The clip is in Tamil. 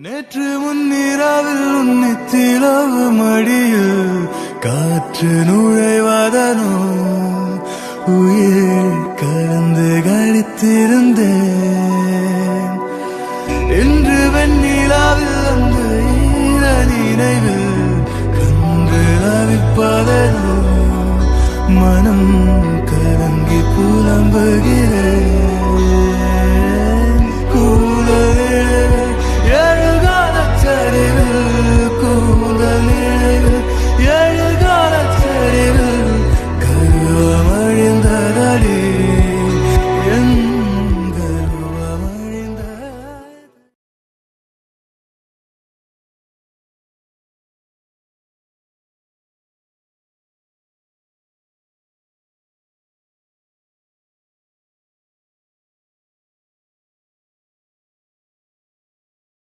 நேற்று முன்னிரவில் உன்னித்திலவு மடியில் காற்று நுழைவதனோ உயிர் கலந்து கழித்திருந்தேன் இன்று வெண்ணிலாவில் அந்த ஈர நினைவில் கண்டு அவிப்பதனோ மனம் கலங்கி புலம்புகிறேன்